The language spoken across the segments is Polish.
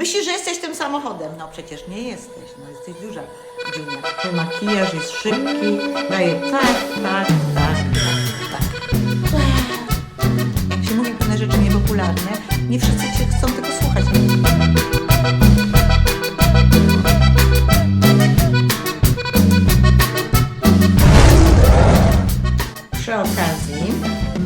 Myślisz, że jesteś tym samochodem? No przecież nie jesteś, no jesteś duża dziunia. Ten makijaż jest szybki, daje tak, tak, tak, tak, tak. Jak się mówi pewne rzeczy niepopularne, nie wszyscy cię chcą tego słuchać. Przy okazji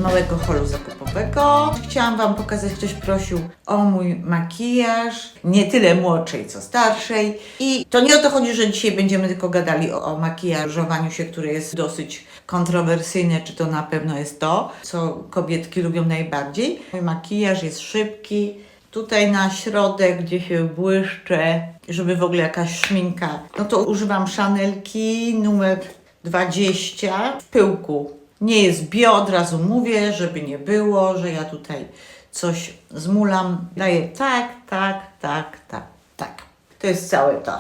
małego holu zakupowego chciałam Wam pokazać, ktoś prosił o mój makijaż, nie tyle młodszej, co starszej. I to nie o to chodzi, że dzisiaj będziemy tylko gadali o, o makijażowaniu się, które jest dosyć kontrowersyjne, czy to na pewno jest to, co kobietki lubią najbardziej. Mój makijaż jest szybki, tutaj na środek, gdzie się błyszczę, żeby w ogóle jakaś szminka, no to używam Chanelki numer 20 w pyłku. Nie jest bio, od razu mówię, żeby nie było, że ja tutaj coś zmulam. Daję tak, tak, tak, tak, tak. To jest całe to.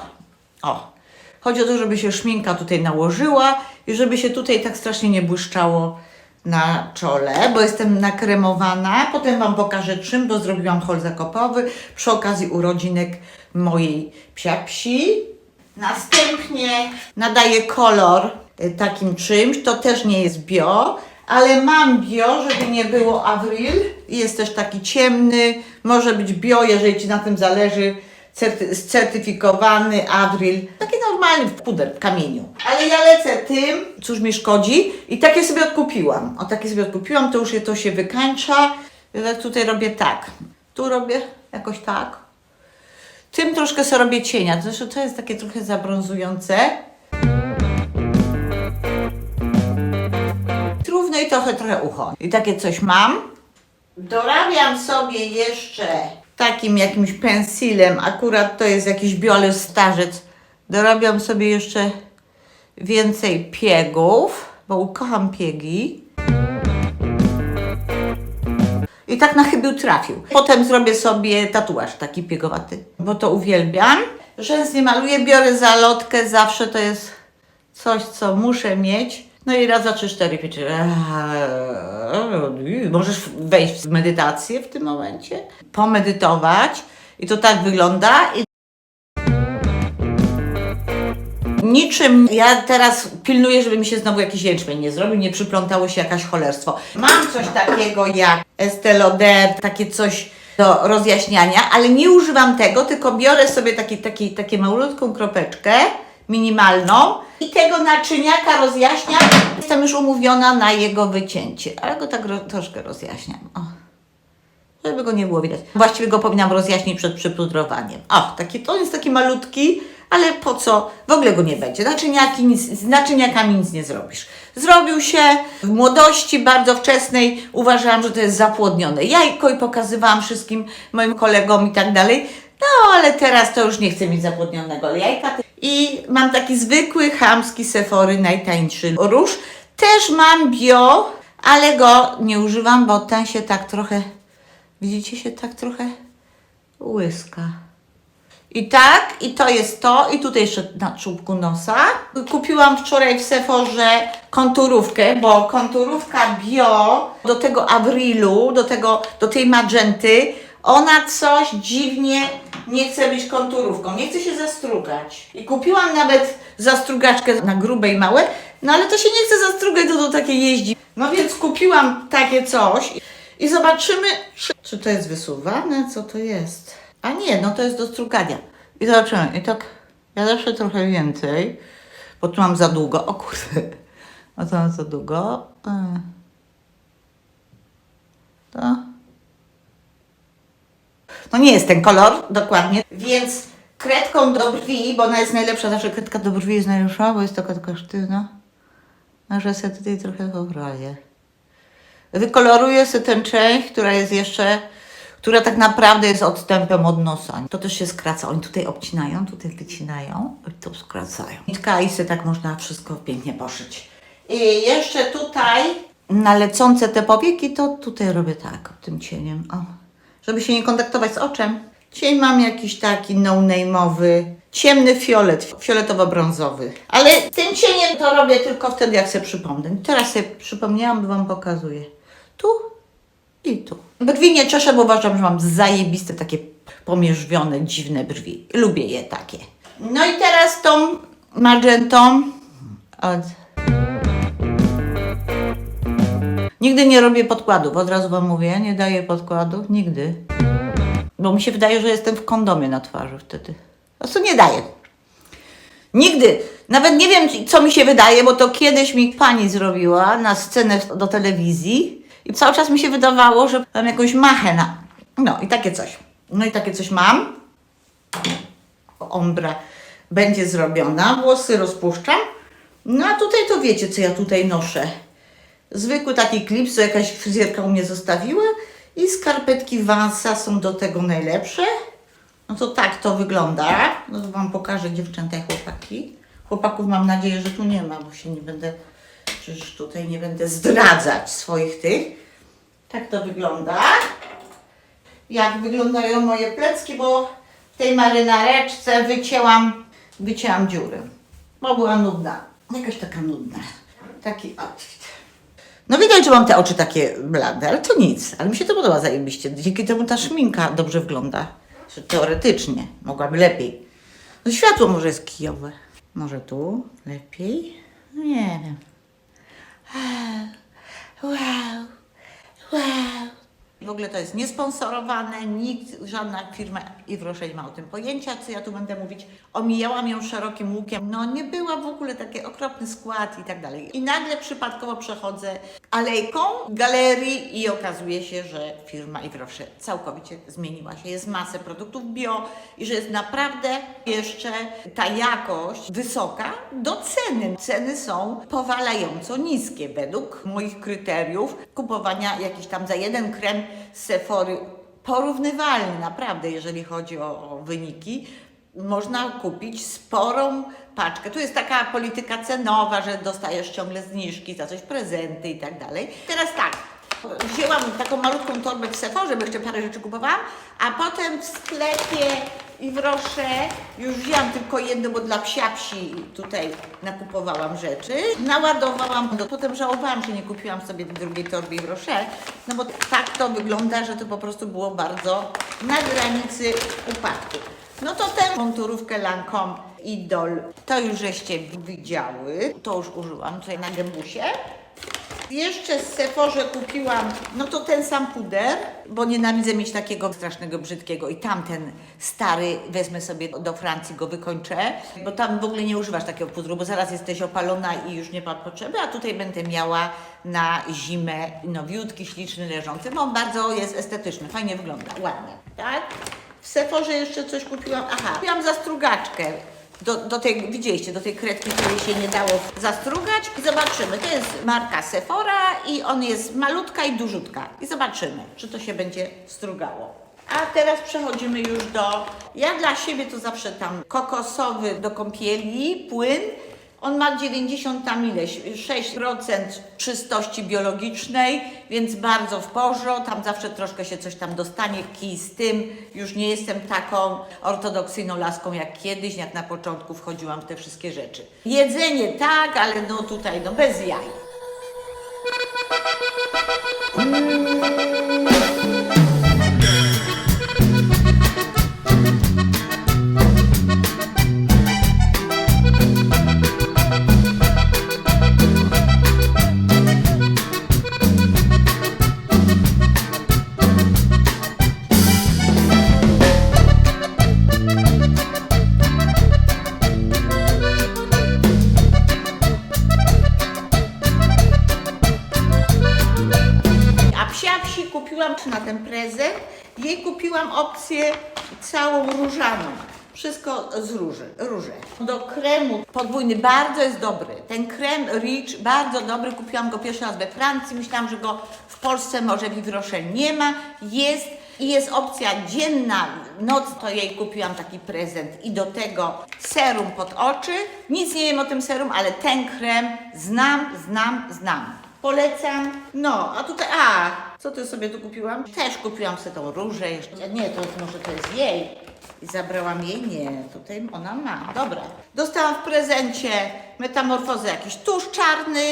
O. Chodzi o to, żeby się szminka tutaj nałożyła i żeby się tutaj tak strasznie nie błyszczało na czole, bo jestem nakremowana. Potem Wam pokażę czym, bo zrobiłam hol zakopowy przy okazji urodzinek mojej psiapsi. Następnie nadaję kolor takim czymś, to też nie jest bio, ale mam bio, żeby nie było Avril. Jest też taki ciemny, może być bio, jeżeli Ci na tym zależy, certy- certyfikowany Avril. Taki normalny w puder, w kamieniu. Ale ja lecę tym, cóż mi szkodzi i takie sobie odkupiłam. O, takie sobie odkupiłam, to już je, to się wykańcza. Ja tutaj robię tak. Tu robię jakoś tak. Tym troszkę sobie robię cienia. Zresztą to jest takie trochę zabrązujące. Trochę, trochę ucho. I takie coś mam. Dorabiam sobie jeszcze takim jakimś pensilem. Akurat to jest jakiś biole starzec. Dorabiam sobie jeszcze więcej piegów, bo ukocham piegi. I tak na chybił trafił. Potem zrobię sobie tatuaż taki piegowaty, bo to uwielbiam. Rzęs nie maluję, biorę zalotkę, zawsze to jest coś, co muszę mieć. No i raz, dwa, trzy, cztery, pięć. Eee, Możesz wejść w medytację w tym momencie, pomedytować i to tak wygląda. I Niczym ja teraz pilnuję, żeby mi się znowu jakiś jęczmień nie zrobił, nie przyplątało się jakaś cholerstwo. Mam coś takiego jak Estée takie coś do rozjaśniania, ale nie używam tego, tylko biorę sobie taki, taki, takie malutką kropeczkę minimalną i tego naczyniaka rozjaśniam. Jestem już umówiona na jego wycięcie, ale go tak ro, troszkę rozjaśniam. O żeby go nie było widać. Właściwie go powinnam rozjaśnić przed przypudrowaniem. O, taki, to jest taki malutki, ale po co? W ogóle go nie będzie. Naczyniaki nic, z naczyniakami nic nie zrobisz. Zrobił się w młodości bardzo wczesnej. Uważałam, że to jest zapłodnione jajko i pokazywałam wszystkim moim kolegom i tak dalej. No, ale teraz to już nie chcę mieć zapłodnionego jajka. I mam taki zwykły, chamski Sephory, najtańszy róż. Też mam bio, ale go nie używam, bo ten się tak trochę Widzicie się tak trochę łyska. I tak, i to jest to, i tutaj jeszcze na czubku nosa. Kupiłam wczoraj w Sephorze konturówkę, bo konturówka bio do tego Avrilu, do, tego, do tej magenty, ona coś dziwnie nie chce być konturówką, nie chce się zastrugać. I kupiłam nawet zastrugaczkę na grube i małe, no ale to się nie chce zastrugać, to do takiej jeździ. No więc kupiłam takie coś i zobaczymy, czy, to jest wysuwane, co to jest. A nie, no to jest do strugania. I zobaczymy. I tak, ja zawsze trochę więcej, bo tu mam za długo. O kurde, a to mam za długo. E. To. No nie jest ten kolor dokładnie, więc kredką do brwi, bo ona jest najlepsza, zawsze kredka do brwi jest najlepsza, bo jest taka taka sztywna. A że sobie tutaj trochę poprawię. Wykoloruję sobie tę część, która jest jeszcze, która tak naprawdę jest odstępem od nosa. To też się skraca. Oni tutaj obcinają, tutaj wycinają i skracają. Nitka i sobie tak można wszystko pięknie poszyć. I jeszcze tutaj na lecące te powieki, to tutaj robię tak, tym cieniem. O. Żeby się nie kontaktować z oczem. Cień mam jakiś taki no-name'owy, ciemny fiolet, fioletowo-brązowy. Ale tym cieniem to robię tylko wtedy, jak sobie przypomnę. Teraz sobie przypomniałam, Wam pokazuję. Tu i tu. Brwi nie czeszę, bo uważam, że mam zajebiste takie pomierzwione, dziwne brwi. Lubię je takie. No i teraz tą magentą od... Nigdy nie robię podkładów, od razu Wam mówię, nie daję podkładów, nigdy. Bo mi się wydaje, że jestem w kondomie na twarzy wtedy. Po prostu nie daję. Nigdy. Nawet nie wiem, co mi się wydaje, bo to kiedyś mi pani zrobiła na scenę do telewizji i cały czas mi się wydawało, że mam jakąś machę na... No i takie coś. No i takie coś mam. Ombra będzie zrobiona. Włosy rozpuszczam. No a tutaj to wiecie, co ja tutaj noszę. Zwykły taki klips, co jakaś fryzjerka u mnie zostawiła i skarpetki Vansa są do tego najlepsze. No to tak to wygląda. No to Wam pokażę dziewczęta i chłopaki. Chłopaków mam nadzieję, że tu nie ma, bo się nie będę, przecież tutaj nie będę zdradzać swoich tych. Tak to wygląda. Jak wyglądają moje plecki, bo w tej marynareczce wycięłam, wycięłam dziurę, bo była nudna. Jakaś taka nudna. Taki outfit. No widać, że mam te oczy takie blade, ale to nic. Ale mi się to podoba zajebiście. Dzięki temu ta szminka dobrze wygląda. Teoretycznie. Mogłaby lepiej. No światło może jest kijowe. Może tu lepiej? No nie wiem. Wow. Wow. W ogóle to jest niesponsorowane, nikt, żadna firma i proszę nie ma o tym pojęcia, co ja tu będę mówić. Omijałam ją szerokim łukiem, no nie była w ogóle taki okropny skład i tak dalej. I nagle przypadkowo przechodzę alejką galerii i okazuje się, że firma i proszę całkowicie zmieniła się. Jest masę produktów bio i że jest naprawdę jeszcze ta jakość wysoka do ceny. Ceny są powalająco niskie według moich kryteriów kupowania jakiś tam za jeden krem z Sephory porównywalny naprawdę, jeżeli chodzi o, o wyniki. Można kupić sporą paczkę. Tu jest taka polityka cenowa, że dostajesz ciągle zniżki za coś, prezenty i tak dalej. Teraz tak, wzięłam taką malutką torbę w Sephorze, bo jeszcze parę rzeczy kupowałam, a potem w sklepie i w Rosze już wzięłam tylko jedno, bo dla psia psi tutaj nakupowałam rzeczy. Naładowałam, no, potem żałowałam, że nie kupiłam sobie drugiej torby w Rosze, no bo tak to wygląda, że to po prostu było bardzo na granicy upadku. No to tę konturówkę Lancome Idol, to już żeście widziały, to już użyłam tutaj na gębusie. Jeszcze z Sephorze kupiłam, no to ten sam puder, bo nienawidzę mieć takiego strasznego, brzydkiego i tamten stary wezmę sobie do Francji, go wykończę, bo tam w ogóle nie używasz takiego pudru, bo zaraz jesteś opalona i już nie ma potrzeby, a tutaj będę miała na zimę nowiutki, śliczny, leżący. No bardzo jest estetyczny, fajnie wygląda, ładnie, tak? W Sephorze jeszcze coś kupiłam, aha, kupiłam zastrugaczkę do, do tej, widzieliście, do tej kredki, której się nie dało zastrugać i zobaczymy. To jest marka Sephora i on jest malutka i dużutka. I zobaczymy, czy to się będzie strugało. A teraz przechodzimy już do, ja dla siebie to zawsze tam kokosowy do kąpieli, płyn. On ma 90 tam ileś, 6% czystości biologicznej, więc bardzo w porządku. Tam zawsze troszkę się coś tam dostanie, kij z tym. Już nie jestem taką ortodoksyjną laską jak kiedyś, jak na początku wchodziłam w te wszystkie rzeczy. Jedzenie tak, ale no tutaj no bez jaj. A psia wsi kupiłam na ten prezent. Jej kupiłam opcję całą różaną. Wszystko z róży, róże. Do kremu podwójny bardzo jest dobry. Ten krem Rich bardzo dobry. Kupiłam go pierwszy raz we Francji. Myślałam, że go w Polsce może w Yves nie ma. Jest i jest opcja dzienna, noc to jej kupiłam taki prezent i do tego serum pod oczy. Nic nie wiem o tym serum, ale ten krem znam, znam, znam. Polecam. No, a tutaj, a, co ty sobie tu kupiłam? Też kupiłam sobie tą różę jeszcze. Nie, to może to jest jej. I zabrałam jej? Nie, tutaj ona ma. Dobra. Dostałam w prezencie metamorfozę jakiś tusz czarny.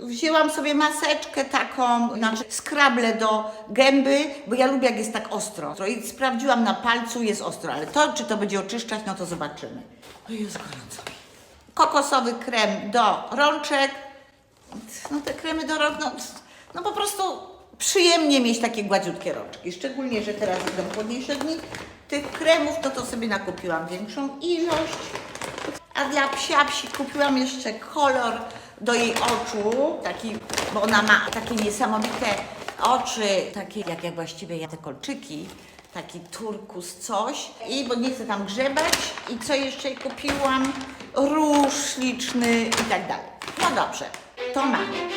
Wzięłam sobie maseczkę taką, znaczy skrable do gęby, bo ja lubię jak jest tak ostro. I sprawdziłam na palcu, jest ostro, ale to, czy to będzie oczyszczać, no to zobaczymy. O jest gorąco. Kokosowy krem do rączek. No te kremy do rąk, no, no po prostu przyjemnie mieć takie gładziutkie rączki. Szczególnie, że teraz idą chłodniejsze dni. Tych kremów to to sobie nakupiłam większą ilość. A dla psia psi kupiłam jeszcze kolor do jej oczu, taki, bo ona ma takie niesamowite oczy, takie jak ja właściwie ja te kolczyki, taki turkus coś i bo nie chcę tam grzebać i co jeszcze kupiłam, róż śliczny i tak dalej. No dobrze, to mamy.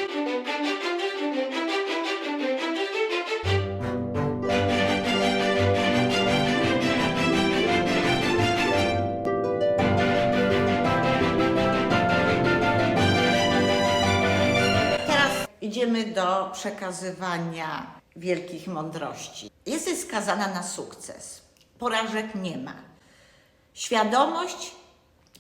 Teraz idziemy do przekazywania wielkich mądrości. Jesteś skazana na sukces. Porażek nie ma. Świadomość,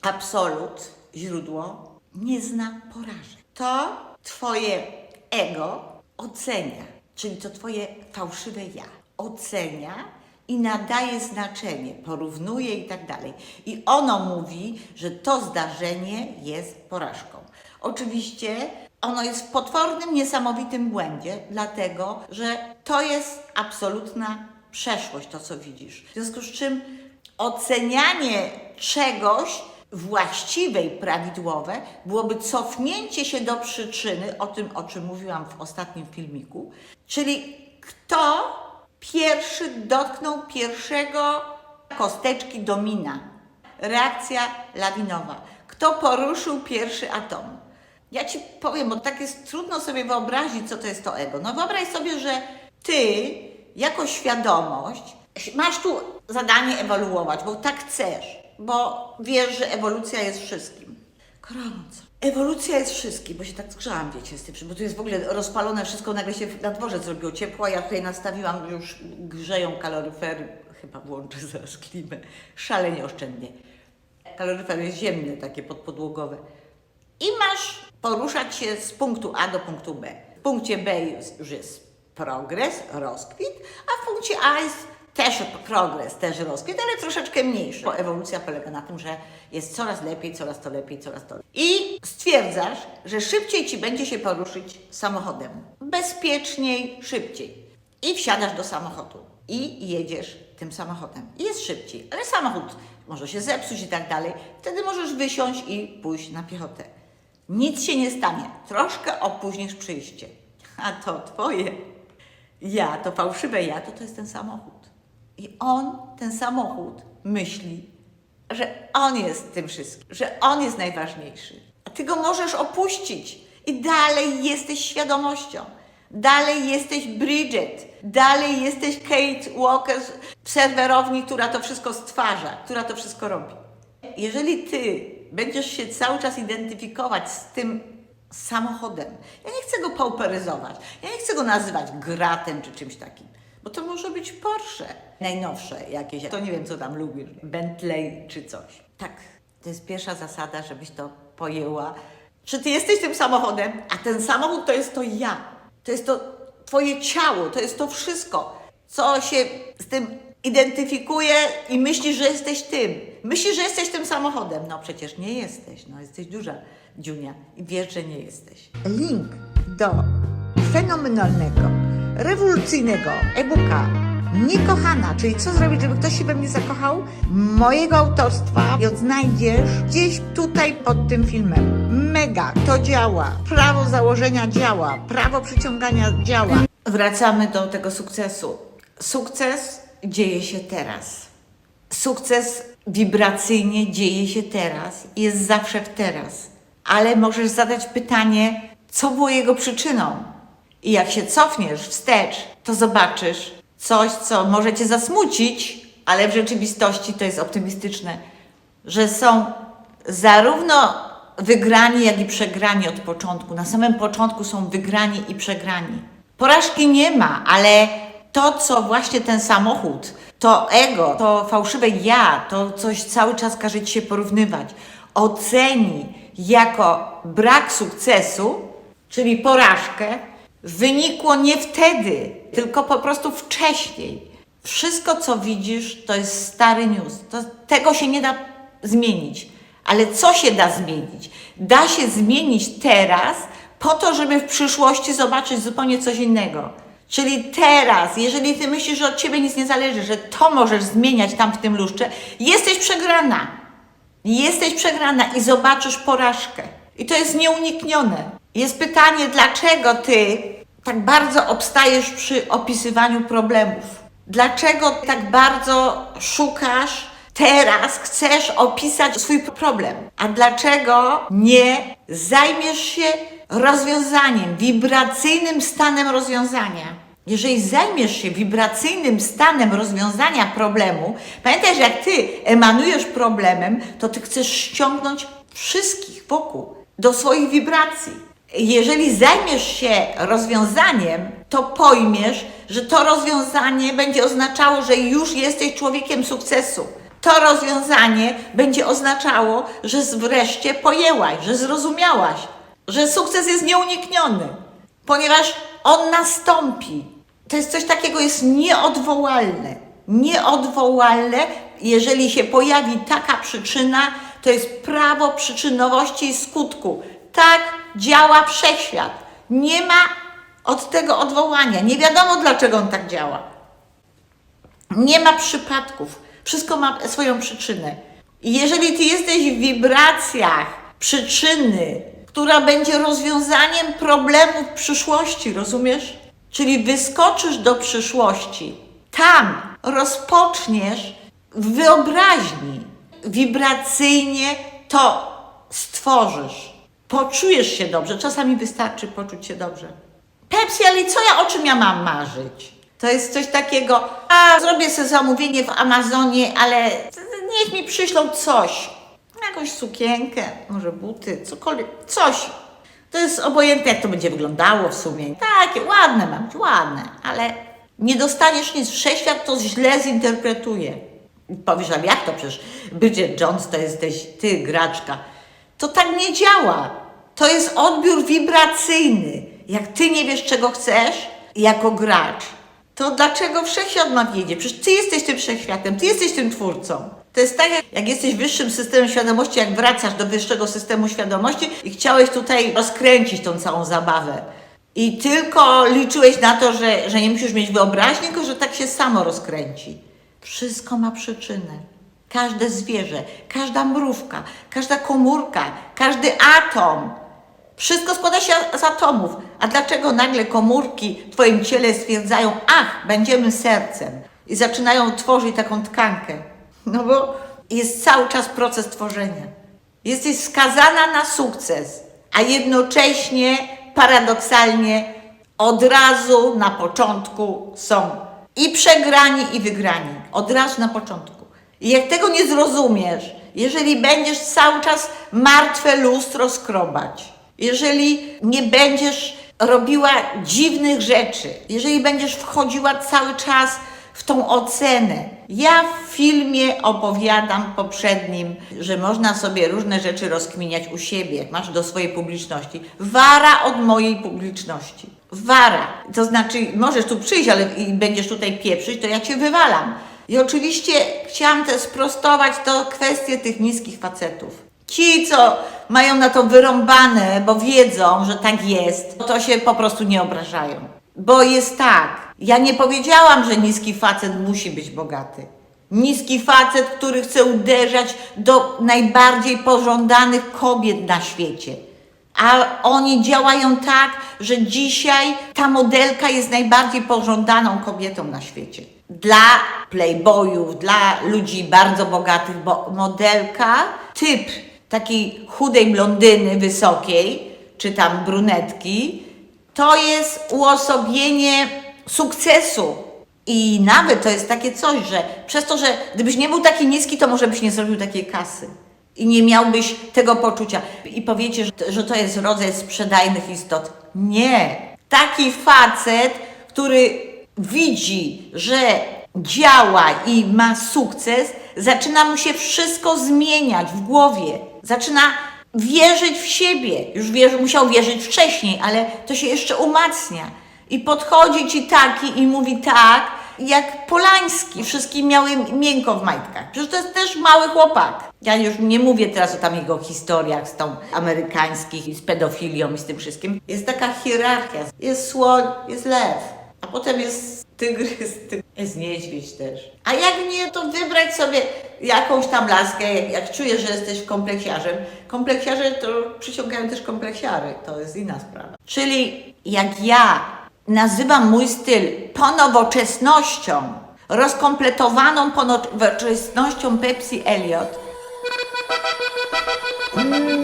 absolut, źródło, nie zna porażek. To Twoje ego ocenia, czyli to Twoje fałszywe ja ocenia i nadaje znaczenie, porównuje i tak dalej. I ono mówi, że to zdarzenie jest porażką. Oczywiście ono jest w potwornym, niesamowitym błędzie, dlatego że to jest absolutna przeszłość, to co widzisz. W związku z czym ocenianie czegoś właściwe i prawidłowe byłoby cofnięcie się do przyczyny, o tym, o czym mówiłam w ostatnim filmiku, czyli kto pierwszy dotknął pierwszego kosteczki domina. Reakcja lawinowa. Kto poruszył pierwszy atom? Ja ci powiem, bo tak jest trudno sobie wyobrazić, co to jest to ego. No wyobraź sobie, że ty, jako świadomość, masz tu zadanie ewoluować, bo tak chcesz, bo wiesz, że ewolucja jest wszystkim. Gorąco. Ewolucja jest wszystkim, bo się tak zgrzałam, wiecie, z tym, bo tu jest w ogóle rozpalone wszystko, nagle się na dworze zrobiło ciepło, a ja tutaj nastawiłam, już grzeją kaloryfery, chyba włączę zaraz klimę, szalenie oszczędnie. Kaloryfer jest ziemny, takie podpodłogowe. I masz poruszać się z punktu A do punktu B. W punkcie B już jest progres, rozkwit, a w punkcie A jest też progres, też rozkwit, ale troszeczkę mniejszy. Bo ewolucja polega na tym, że jest coraz lepiej, coraz to lepiej, coraz to lepiej. I stwierdzasz, że szybciej ci będzie się poruszyć samochodem. Bezpieczniej, szybciej. I wsiadasz do samochodu i jedziesz tym samochodem. I jest szybciej, ale samochód może się zepsuć i tak dalej. Wtedy możesz wysiąść i pójść na piechotę. Nic się nie stanie. Troszkę opóźnisz przyjście. A to twoje ja, to fałszywe ja, to to jest ten samochód. I on, ten samochód, myśli, że on jest tym wszystkim, że on jest najważniejszy. A ty go możesz opuścić i dalej jesteś świadomością. Dalej jesteś Bridget, dalej jesteś Kate Walker w serwerowni, która to wszystko stwarza, która to wszystko robi. Jeżeli ty będziesz się cały czas identyfikować z tym samochodem, ja nie chcę go pauperyzować, ja nie chcę go nazywać gratem czy czymś takim, bo to może być Porsche, najnowsze jakieś, to nie wiem co tam lubisz, Bentley czy coś. Tak, to jest pierwsza zasada, żebyś to pojęła, że ty jesteś tym samochodem, a ten samochód to jest to ja, to jest to twoje ciało, to jest to wszystko, co się z tym identyfikuje i myślisz, że jesteś tym. Myślisz, że jesteś tym samochodem. No przecież nie jesteś. No jesteś duża dziunia i wiesz, że nie jesteś. Link do fenomenalnego, rewolucyjnego e-booka Niekochana, czyli co zrobić, żeby ktoś się we mnie zakochał, mojego autorstwa i odnajdziesz gdzieś tutaj pod tym filmem. Mega, to działa. Prawo założenia działa, prawo przyciągania działa. Wracamy do tego sukcesu. Sukces dzieje się teraz. Sukces wibracyjnie dzieje się teraz jest zawsze w teraz. Ale możesz zadać pytanie, co było jego przyczyną? I jak się cofniesz wstecz, to zobaczysz coś, co może cię zasmucić, ale w rzeczywistości to jest optymistyczne, że są zarówno wygrani, jak i przegrani od początku. Na samym początku są wygrani i przegrani. Porażki nie ma, ale to, co właśnie ten samochód, to ego, to fałszywe ja, to coś cały czas każe ci się porównywać, oceni jako brak sukcesu, czyli porażkę, wynikło nie wtedy, tylko po prostu wcześniej. Wszystko, co widzisz, to jest stary news. To, tego się nie da zmienić. Ale co się da zmienić? Da się zmienić teraz, po to, żeby w przyszłości zobaczyć zupełnie coś innego. Czyli teraz, jeżeli ty myślisz, że od ciebie nic nie zależy, że to możesz zmieniać tam w tym lustrze, jesteś przegrana. Jesteś przegrana i zobaczysz porażkę. I to jest nieuniknione. Jest pytanie, dlaczego ty tak bardzo obstajesz przy opisywaniu problemów? Dlaczego tak bardzo szukasz teraz, chcesz opisać swój problem? A dlaczego nie zajmiesz się rozwiązaniem, wibracyjnym stanem rozwiązania? Jeżeli zajmiesz się wibracyjnym stanem rozwiązania problemu, pamiętaj, że jak ty emanujesz problemem, to ty chcesz ściągnąć wszystkich wokół do swoich wibracji. Jeżeli zajmiesz się rozwiązaniem, to pojmiesz, że to rozwiązanie będzie oznaczało, że już jesteś człowiekiem sukcesu. To rozwiązanie będzie oznaczało, że wreszcie pojęłaś, że zrozumiałaś, że sukces jest nieunikniony, ponieważ on nastąpi. To jest coś takiego, jest nieodwołalne. Nieodwołalne, jeżeli się pojawi taka przyczyna, to jest prawo przyczynowości i skutku. Tak działa wszechświat. Nie ma od tego odwołania. Nie wiadomo, dlaczego on tak działa. Nie ma przypadków. Wszystko ma swoją przyczynę. I jeżeli ty jesteś w wibracjach przyczyny, która będzie rozwiązaniem problemów przyszłości, rozumiesz? Czyli wyskoczysz do przyszłości, tam rozpoczniesz w wyobraźni, wibracyjnie to stworzysz. Poczujesz się dobrze. Czasami wystarczy poczuć się dobrze. Pepsi, ale co ja, o czym ja mam marzyć? To jest coś takiego, a zrobię sobie zamówienie w Amazonie, ale niech mi przyślą coś. Jakąś sukienkę, może buty, cokolwiek, coś. To jest obojętne, jak to będzie wyglądało w sumie. Takie ładne mam, ładne, ale nie dostaniesz nic. Wszechświat to źle zinterpretuje. Powiesz, ale jak to przecież Bridget Jones to jesteś ty, graczka. To tak nie działa. To jest odbiór wibracyjny. Jak ty nie wiesz, czego chcesz, jako gracz, to dlaczego wszechświat ma wiedzieć? Przecież ty jesteś tym wszechświatem, ty jesteś tym twórcą. To jest tak, jak- jak jesteś wyższym systemem świadomości, jak wracasz do wyższego systemu świadomości i chciałeś tutaj rozkręcić tą całą zabawę. I tylko liczyłeś na to, że, że nie musisz mieć wyobraźni, tylko że tak się samo rozkręci. Wszystko ma przyczynę. Każde zwierzę, każda mrówka, każda komórka, każdy atom. Wszystko składa się z atomów. A dlaczego nagle komórki w Twoim ciele stwierdzają, ach, będziemy sercem i zaczynają tworzyć taką tkankę? No bo jest cały czas proces tworzenia. Jesteś skazana na sukces, a jednocześnie paradoksalnie od razu na początku są i przegrani, i wygrani. Od razu na początku. I jak tego nie zrozumiesz, jeżeli będziesz cały czas martwe lustro skrobać, jeżeli nie będziesz robiła dziwnych rzeczy, jeżeli będziesz wchodziła cały czas w tą ocenę. Ja w filmie opowiadam poprzednim, że można sobie różne rzeczy rozkminiać u siebie, masz do swojej publiczności. Wara od mojej publiczności. Wara. To znaczy, możesz tu przyjść, ale i będziesz tutaj pieprzyć, to ja cię wywalam. I oczywiście chciałam też sprostować to kwestię tych niskich facetów. Ci, co mają na to wyrąbane, bo wiedzą, że tak jest, to się po prostu nie obrażają. Bo jest tak. Ja nie powiedziałam, że niski facet musi być bogaty. Niski facet, który chce uderzać do najbardziej pożądanych kobiet na świecie. A oni działają tak, że dzisiaj ta modelka jest najbardziej pożądaną kobietą na świecie. Dla playboyów, dla ludzi bardzo bogatych, bo modelka, typ takiej chudej blondyny wysokiej, czy tam brunetki, to jest uosobienie sukcesu. I nawet to jest takie coś, że przez to, że gdybyś nie był taki niski, to może byś nie zrobił takiej kasy. I nie miałbyś tego poczucia. I powiecie, że, to jest rodzaj sprzedajnych istot. Nie. Taki facet, który widzi, że działa i ma sukces, zaczyna mu się wszystko zmieniać w głowie. Zaczyna wierzyć w siebie. Już wierzy, musiał wierzyć wcześniej, ale to się jeszcze umacnia. I podchodzi ci taki i mówi tak, jak Polański. Wszystkie miały miękko w majtkach. Przecież to jest też mały chłopak. Ja już nie mówię teraz o tam jego historiach z tą amerykańskich, i z pedofilią i z tym wszystkim. Jest taka hierarchia. Jest słoń, jest lew. A potem jest tygrys, ty- jest niedźwiedź też. A jak nie, to wybrać sobie jakąś tam laskę, jak, jak czujesz, że jesteś kompleksiarzem. Kompleksiarze to przyciągają też kompleksiary, to jest inna sprawa. Czyli jak ja nazywam mój styl ponowoczesnością, rozkompletowaną ponowoczesnością Pepsi Elliot, Kierunków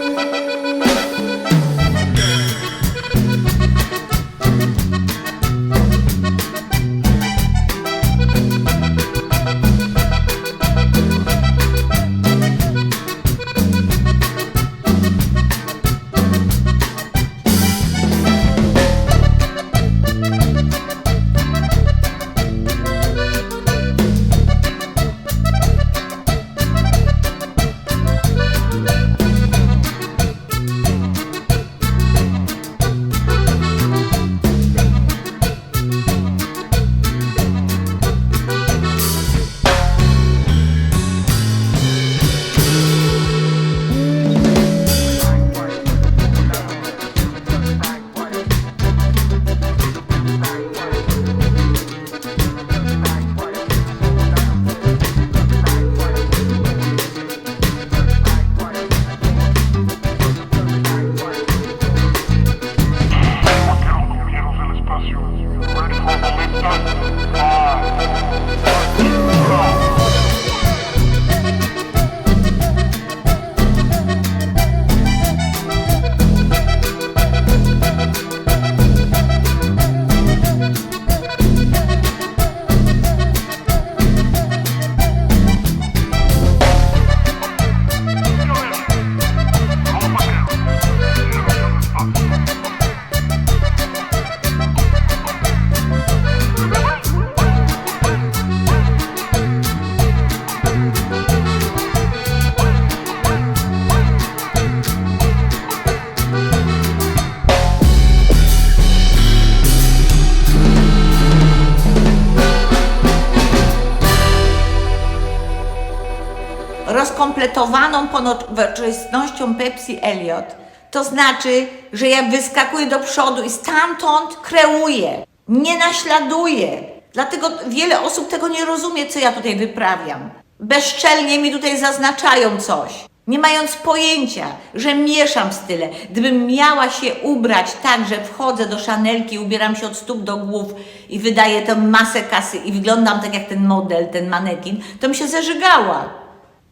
ponowoczesnością Pepsi Elliot, to znaczy, że ja wyskakuję do przodu i stamtąd kreuję, nie naśladuję. Dlatego wiele osób tego nie rozumie, co ja tutaj wyprawiam. Bezczelnie mi tutaj zaznaczają coś, nie mając pojęcia, że mieszam style. Gdybym miała się ubrać tak, że wchodzę do szanelki, ubieram się od stóp do głów i wydaję tę masę kasy i wyglądam tak jak ten model, ten manekin, to bym się zażygała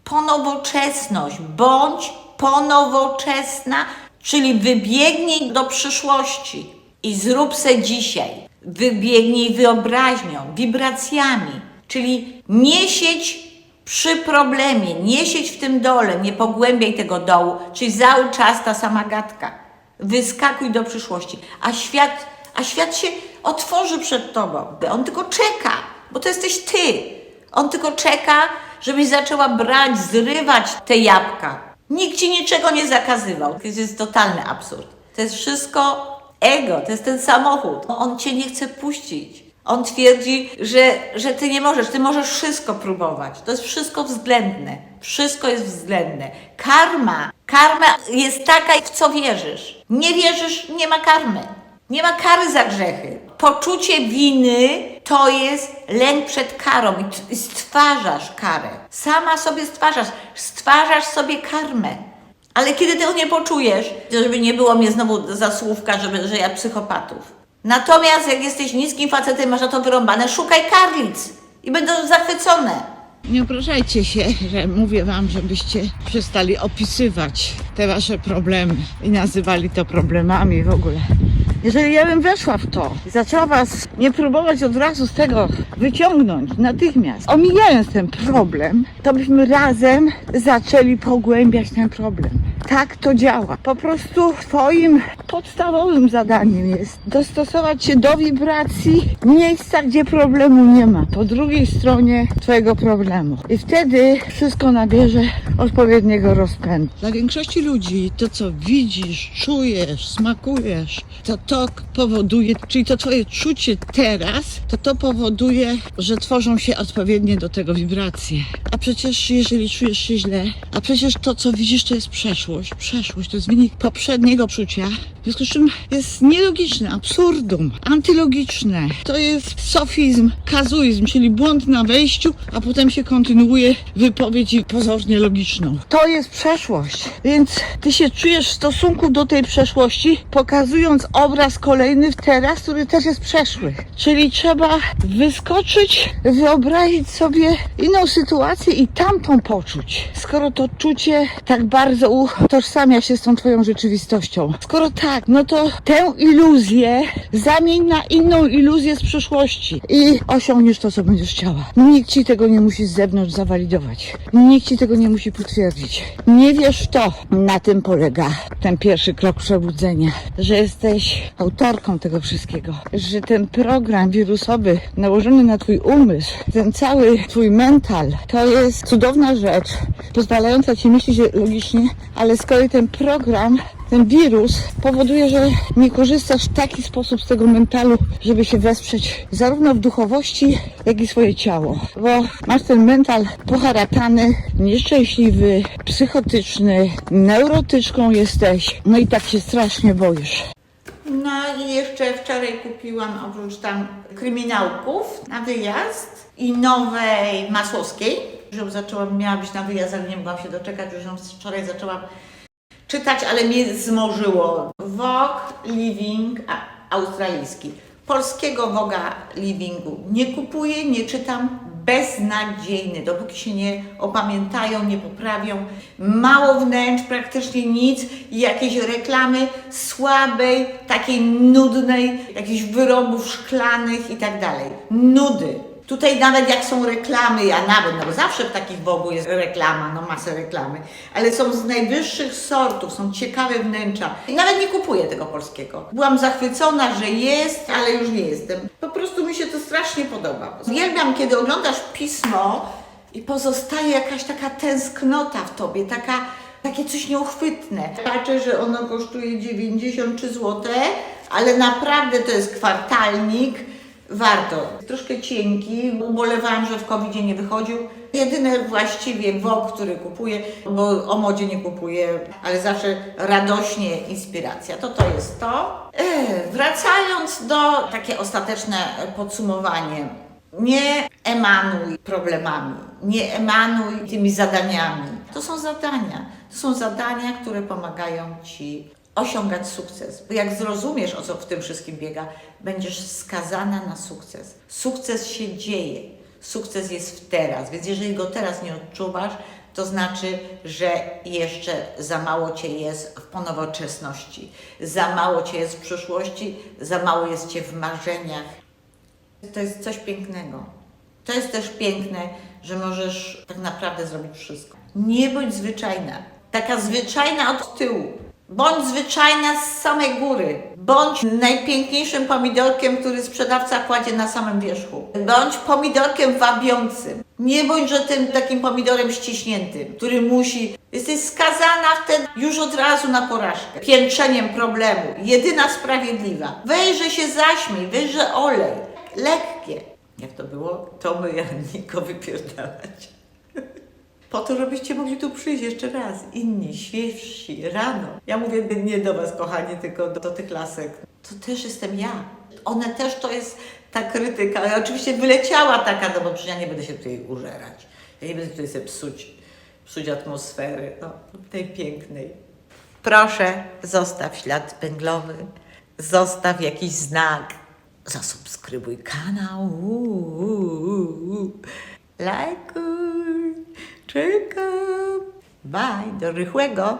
ponowoczesność, bądź ponowoczesna, czyli wybiegnij do przyszłości i zrób se dzisiaj. Wybiegnij wyobraźnią, wibracjami, czyli nie siedź przy problemie, nie siedź w tym dole, nie pogłębiaj tego dołu, czyli cały czas ta sama gadka. Wyskakuj do przyszłości, a świat, a świat się otworzy przed tobą. On tylko czeka, bo to jesteś ty. On tylko czeka, żebyś zaczęła brać, zrywać te jabłka. Nikt ci niczego nie zakazywał. To jest totalny absurd. To jest wszystko ego, to jest ten samochód. On cię nie chce puścić. On twierdzi, że, że ty nie możesz, ty możesz wszystko próbować. To jest wszystko względne. Wszystko jest względne. Karma, karma jest taka, w co wierzysz. Nie wierzysz, nie ma karmy. Nie ma kary za grzechy. Poczucie winy to jest lęk przed karą i stwarzasz karę. Sama sobie stwarzasz, stwarzasz sobie karmę. Ale kiedy tego nie poczujesz, żeby nie było mnie znowu za słówka, żeby, że ja psychopatów. Natomiast jak jesteś niskim facetem, masz na to wyrąbane, szukaj karlic i będą zachwycone. Nie obrażajcie się, że mówię wam, żebyście przestali opisywać te wasze problemy i nazywali to problemami w ogóle. Jeżeli ja bym weszła w to i zaczęła was nie próbować od razu z tego wyciągnąć natychmiast, omijając ten problem, to byśmy razem zaczęli pogłębiać ten problem. Tak to działa. Po prostu twoim podstawowym zadaniem jest dostosować się do wibracji miejsca, gdzie problemu nie ma. Po drugiej stronie twojego problemu. I wtedy wszystko nabierze odpowiedniego rozpędu. Dla większości ludzi to, co widzisz, czujesz, smakujesz, to to powoduje, czyli to twoje czucie teraz, to to powoduje, że tworzą się odpowiednie do tego wibracje. A przecież jeżeli czujesz się źle, a przecież to, co widzisz, to jest przeszłość. Przeszłość to jest wynik poprzedniego czucia, w związku z czym jest nielogiczne, absurdum, antylogiczne. To jest sofizm, kazuizm, czyli błąd na wejściu, a potem się kontynuuje wypowiedź pozornie logiczną. To jest przeszłość, więc ty się czujesz w stosunku do tej przeszłości, pokazując obraz kolejny w teraz, który też jest przeszły. Czyli trzeba wyskoczyć, wyobrazić sobie inną sytuację i tamtą poczuć. Skoro to czucie tak bardzo utożsamia się z tą twoją rzeczywistością. Skoro tak, no to tę iluzję zamień na inną iluzję z przyszłości i osiągniesz to, co będziesz chciała. Nikt ci tego nie musi z zewnątrz zawalidować. Nikt ci tego nie musi potwierdzić. Nie wiesz w to. Na tym polega ten pierwszy krok przebudzenia, że jesteś autorką tego wszystkiego, że ten program wirusowy nałożony na twój umysł, ten cały twój mental, to jest cudowna rzecz, pozwalająca ci myśleć logicznie, ale z kolei ten program ten wirus powoduje, że nie korzystasz w taki sposób z tego mentalu, żeby się wesprzeć zarówno w duchowości, jak i swoje ciało. Bo masz ten mental poharatany, nieszczęśliwy, psychotyczny, neurotyczką jesteś, no i tak się strasznie boisz. No i jeszcze wczoraj kupiłam oprócz tam kryminałków na wyjazd i nowej Masłowskiej, ją zaczęłam, miała być na wyjazd, ale nie mogłam się doczekać, już ją wczoraj zaczęłam czytać, ale mnie zmorzyło. Vogue Living australijski. Polskiego Voga Livingu nie kupuję, nie czytam. Beznadziejny, dopóki się nie opamiętają, nie poprawią. Mało wnętrz, praktycznie nic jakieś reklamy słabej, takiej nudnej, jakichś wyrobów szklanych i tak dalej. Nudy. Tutaj nawet jak są reklamy, ja nawet, no bo zawsze w takich Wogu jest reklama, no masę reklamy, ale są z najwyższych sortów, są ciekawe wnętrza. I nawet nie kupuję tego polskiego. Byłam zachwycona, że jest, ale już nie jestem. Po prostu mi się to strasznie podoba. Uwielbiam, kiedy oglądasz pismo i pozostaje jakaś taka tęsknota w tobie, taka takie coś nieuchwytne. Patrzę, że ono kosztuje 93 zł, ale naprawdę to jest kwartalnik. Warto. Troszkę cienki, ubolewałam, że w covid nie wychodził. Jedyny właściwie WOG, który kupuję, bo o modzie nie kupuję, ale zawsze radośnie inspiracja. To to jest to. Ech, wracając do takie ostateczne podsumowanie. Nie emanuj problemami, nie emanuj tymi zadaniami. To są zadania. To są zadania, które pomagają Ci osiągać sukces. Bo jak zrozumiesz, o co w tym wszystkim biega, będziesz skazana na sukces. Sukces się dzieje. Sukces jest w teraz, więc jeżeli go teraz nie odczuwasz, to znaczy, że jeszcze za mało Cię jest w ponowoczesności, za mało Cię jest w przyszłości, za mało jest Cię w marzeniach. To jest coś pięknego. To jest też piękne, że możesz tak naprawdę zrobić wszystko. Nie bądź zwyczajna. Taka zwyczajna od tyłu. Bądź zwyczajna z samej góry. Bądź najpiękniejszym pomidorkiem, który sprzedawca kładzie na samym wierzchu. Bądź pomidorkiem wabiącym. Nie bądź, że tym takim pomidorem ściśniętym, który musi. Jesteś skazana wtedy już od razu na porażkę. Piętrzeniem problemu. Jedyna sprawiedliwa. Wejrze się zaśmiej, wejrze olej. Lekkie. Jak to było? To my Janiko wypierdalać. Po to, żebyście mogli tu przyjść jeszcze raz. Inni, świeżsi, rano. Ja mówię nie do Was, kochani, tylko do, do tych lasek. To też jestem ja. One też to jest ta krytyka. Ale oczywiście wyleciała taka, no bo przecież ja nie będę się tutaj użerać. Ja nie będę tutaj sobie psuć, psuć atmosfery, no, tej pięknej. Proszę, zostaw ślad pęglowy, zostaw jakiś znak, zasubskrybuj kanał, uuu, lajkuj, czekam. Bye, do rychłego.